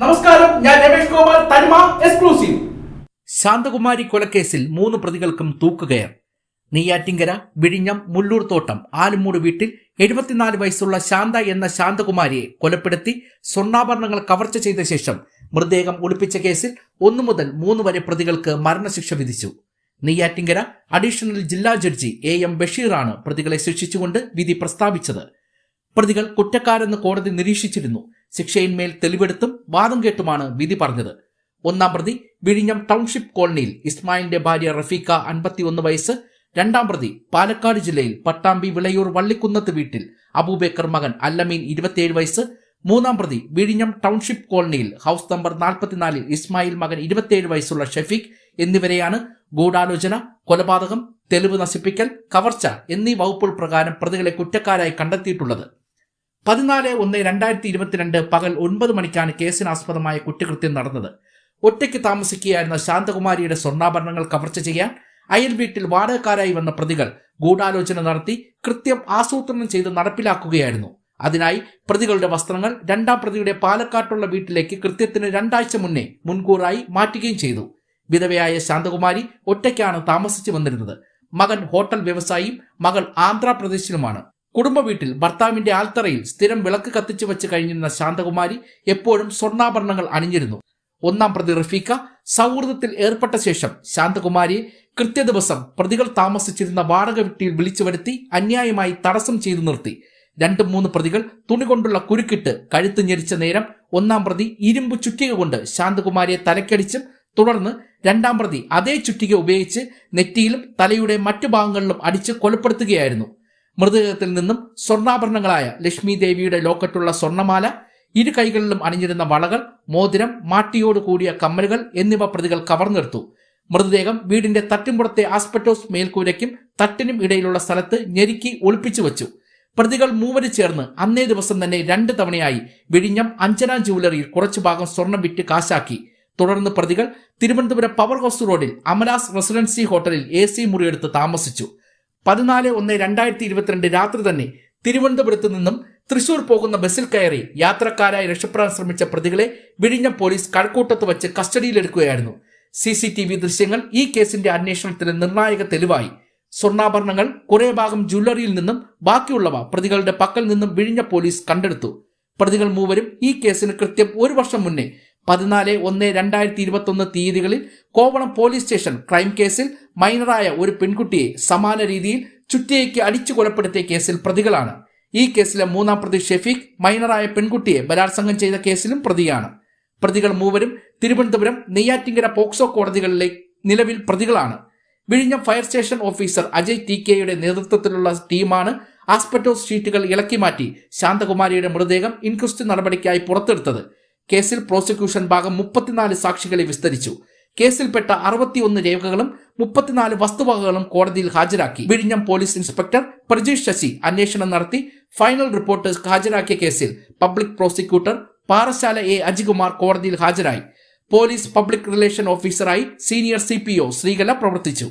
ഞാൻ രമേഷ് ഗോപാൽ തനിമ എക്സ്ക്ലൂസീവ് ശാന്തകുമാരി കൊലക്കേസിൽ മൂന്ന് പ്രതികൾക്കും തൂക്കുകയർ. നെയ്യാറ്റിങ്കര വിഴിഞ്ഞം മുല്ലൂർ തോട്ടം ആലുമൂട് വീട്ടിൽ എഴുപത്തിനാല് വയസ്സുള്ള ശാന്ത എന്ന ശാന്തകുമാരിയെ കൊലപ്പെടുത്തി സ്വർണാഭരണങ്ങൾ കവർച്ച ചെയ്ത ശേഷം മൃതദേഹം ഒളിപ്പിച്ച കേസിൽ ഒന്നു മുതൽ മൂന്ന് വരെ പ്രതികൾക്ക് മരണശിക്ഷ വിധിച്ചു. നെയ്യാറ്റിങ്കര അഡീഷണൽ ജില്ലാ ജഡ്ജി എ എം ബഷീറാണ് പ്രതികളെ ശിക്ഷിച്ചുകൊണ്ട് വിധി പ്രസ്താവിച്ചത്. പ്രതികൾ കുറ്റക്കാരെന്ന് കോടതി നിരീക്ഷിച്ചിരുന്നു. ശിക്ഷയിന്മേൽ തെളിവെടുത്തും വാദം കേട്ടുമാണ് വിധി പറഞ്ഞത്. ഒന്നാം പ്രതി വിഴിഞ്ഞം ടൗൺഷിപ്പ് കോളനിയിൽ ഇസ്മായിലിന്റെ ഭാര്യ റഫീഖ അൻപത്തിയൊന്ന് വയസ്സ്. രണ്ടാം പ്രതി പാലക്കാട് ജില്ലയിൽ പട്ടാമ്പി വിളയൂർ വള്ളിക്കുന്നത്ത് വീട്ടിൽ അബൂബേക്കർ മകൻ അല്ലമീൻ ഇരുപത്തിയേഴ് വയസ്സ്. മൂന്നാം പ്രതി വിഴിഞ്ഞം ടൗൺഷിപ്പ് കോളനിയിൽ ഹൌസ് നമ്പർ നാൽപ്പത്തിനാലിൽ ഇസ്മായിൽ മകൻ ഇരുപത്തിയേഴ് വയസ്സുള്ള ഷഫീഖ് എന്നിവരെയാണ് ഗൂഢാലോചന കൊലപാതകം തെളിവ് നശിപ്പിക്കൽ കവർച്ച എന്നീ വകുപ്പുകൾ പ്രകാരം പ്രതികളെ കുറ്റക്കാരായി കണ്ടെത്തിയിട്ടുള്ളത്. പതിനാല് ഒന്ന് രണ്ടായിരത്തി ഇരുപത്തിരണ്ട് പകൽ ഒൻപത് മണിക്കാണ് കേസിനാസ്പദമായ കുറ്റകൃത്യം നടന്നത്. ഒറ്റയ്ക്ക് താമസിക്കുകയായിരുന്ന ശാന്തകുമാരിയുടെ സ്വർണാഭരണങ്ങൾ കവർച്ച ചെയ്യാൻ അയൽ വീട്ടിൽ വാടകക്കാരായി വന്ന പ്രതികൾ ഗൂഢാലോചന നടത്തി കൃത്യം ആസൂത്രണം ചെയ്ത് നടപ്പിലാക്കുകയായിരുന്നു. അതിനായി പ്രതികളുടെ വസ്ത്രങ്ങൾ രണ്ടാം പ്രതിയുടെ പാലക്കാട്ടുള്ള വീട്ടിലേക്ക് കൃത്യത്തിന് രണ്ടാഴ്ച മുന്നേ മുൻകൂറായി മാറ്റുകയും ചെയ്തു. വിധവയായ ശാന്തകുമാരി ഒറ്റയ്ക്കാണ് താമസിച്ചു വന്നിരുന്നത്. മകൻ ഹോട്ടൽ വ്യവസായിയും മകൾ ആന്ധ്രാപ്രദേശിലുമാണ്. കുടുംബ വീട്ടിൽ ഭർത്താവിന്റെ ആൽത്തറയിൽ സ്ഥിരം വിളക്ക് കത്തിച്ചു വെച്ച് കഴിഞ്ഞിരുന്ന ശാന്തകുമാരി എപ്പോഴും സ്വർണാഭരണങ്ങൾ അണിഞ്ഞിരുന്നു. ഒന്നാം പ്രതി റഫീഖ സൗഹൃദത്തിൽ ഏർപ്പെട്ട ശേഷം ശാന്തകുമാരിയെ കൃത്യദിവസം പ്രതികൾ താമസിച്ചിരുന്ന വാടക വീട്ടിൽ വിളിച്ചു വരുത്തി അന്യായമായി തടസ്സം ചെയ്തു നിർത്തി. രണ്ട് മൂന്ന് പ്രതികൾ തുണി കൊണ്ടുള്ള കുരുക്കിട്ട് കഴുത്ത് ഞെരിച്ച നേരം ഒന്നാം പ്രതി ഇരുമ്പ് ചുറ്റിക കൊണ്ട് ശാന്തകുമാരിയെ തലക്കടിച്ചും തുടർന്ന് രണ്ടാം പ്രതി അതേ ചുറ്റിക ഉപയോഗിച്ച് നെറ്റിയിലും തലയുടെ മറ്റു ഭാഗങ്ങളിലും അടിച്ച് കൊലപ്പെടുത്തുകയായിരുന്നു. മൃതദേഹത്തിൽ നിന്നും സ്വർണാഭരണങ്ങളായ ലക്ഷ്മി ദേവിയുടെ ലോക്കറ്റുള്ള സ്വർണമാല ഇരു കൈകളിലും അണിഞ്ഞിരുന്ന വളകൾ മോതിരം മാട്ടിയോട് കൂടിയ കമ്മലുകൾ എന്നിവ പ്രതികൾ കവർന്നെടുത്തു. മൃതദേഹം വീടിന്റെ തട്ടിൻപുറത്തെ ആസ്പെറ്റോസ് മേൽക്കൂരയ്ക്കും തട്ടിനും ഇടയിലുള്ള സ്ഥലത്ത് ഞെരുക്കി ഒളിപ്പിച്ചു വച്ചു. പ്രതികൾ മൂവര് ചേർന്ന് അന്നേ ദിവസം തന്നെ രണ്ട് തവണയായി വിഴിഞ്ഞം അഞ്ചന ജുവലറിയിൽ കുറച്ചു ഭാഗം സ്വർണം വിറ്റ് കാശാക്കി. തുടർന്ന് പ്രതികൾ തിരുവനന്തപുരം പവർ ഹൗസ് റോഡിൽ അമലാസ് റെസിഡൻസി ഹോട്ടലിൽ എ സി മുറിയെടുത്ത് താമസിച്ചു. പതിനാല് ഒന്ന് രണ്ടായിരത്തി ഇരുപത്തിരണ്ട് രാത്രി തന്നെ തിരുവനന്തപുരത്ത് നിന്നും തൃശൂർ പോകുന്ന ബസ്സിൽ കയറി യാത്രക്കാരായി രക്ഷപ്പെടാൻ ശ്രമിച്ച പ്രതികളെ വിഴിഞ്ഞം പോലീസ് കഴക്കൂട്ടത്ത് വച്ച് കസ്റ്റഡിയിലെടുക്കുകയായിരുന്നു. സി സി ടി വി ദൃശ്യങ്ങൾ ഈ കേസിന്റെ അന്വേഷണത്തിന് നിർണായക തെളിവായി. സ്വർണാഭരണങ്ങൾ കുറെ ഭാഗം ജ്വല്ലറിയിൽ നിന്നും ബാക്കിയുള്ളവ പ്രതികളുടെ പക്കൽ നിന്നും വിഴിഞ്ഞ പോലീസ് കണ്ടെടുത്തു. പ്രതികൾ മൂവരും ഈ കേസിന് കൃത്യം ഒരു വർഷം മുന്നേ പതിനാല് ഒന്ന് രണ്ടായിരത്തി ഇരുപത്തി ഒന്ന് തീയതികളിൽ കോവളം പോലീസ് സ്റ്റേഷൻ ക്രൈം കേസിൽ മൈനറായ ഒരു പെൺകുട്ടിയെ സമാന രീതിയിൽ ചുറ്റിയേക്ക് അടിച്ചു കൊലപ്പെടുത്തിയ കേസിൽ പ്രതികളാണ്. ഈ കേസിലെ മൂന്നാം പ്രതി ഷെഫീഖ് മൈനറായ പെൺകുട്ടിയെ ബലാത്സംഗം ചെയ്ത കേസിലും പ്രതിയാണ്. പ്രതികൾ മൂവരും തിരുവനന്തപുരം നെയ്യാറ്റിങ്കര പോക്സോ കോടതികളിലെ നിലവിൽ പ്രതികളാണ്. വിഴിഞ്ഞം fire station officer Ajay T കെയുടെ നേതൃത്വത്തിലുള്ള ടീമാണ് ആസ്പെറ്റോസ് ഷീറ്റുകൾ ഇളക്കി മാറ്റി ശാന്തകുമാരിയുടെ മൃതദേഹം ഇൻക്വസ്റ്റ് നടപടിക്കായി പുറത്തെടുത്തത്. കേസിൽ പ്രോസിക്യൂഷൻ ഭാഗം മുപ്പത്തിനാല് സാക്ഷികളെ വിസ്തരിച്ചു. കേസിൽപ്പെട്ട അറുപത്തിയൊന്ന് രേഖകളും മുപ്പത്തിനാല് വസ്തുവകകളും കോടതിയിൽ ഹാജരാക്കി. വിഴിഞ്ഞം പോലീസ് ഇൻസ്പെക്ടർ പ്രജീഷ് ശശി അന്വേഷണം നടത്തി. ഫൈനൽ റിപ്പോർട്ട് ഹാജരാക്കിയ കേസിൽ public prosecutor Parassala A Ajikumar കോടതിയിൽ ഹാജരായി. പോലീസ് പബ്ലിക് റിലേഷൻ ഓഫീസറായി senior C P O Sreekala പ്രവർത്തിച്ചു.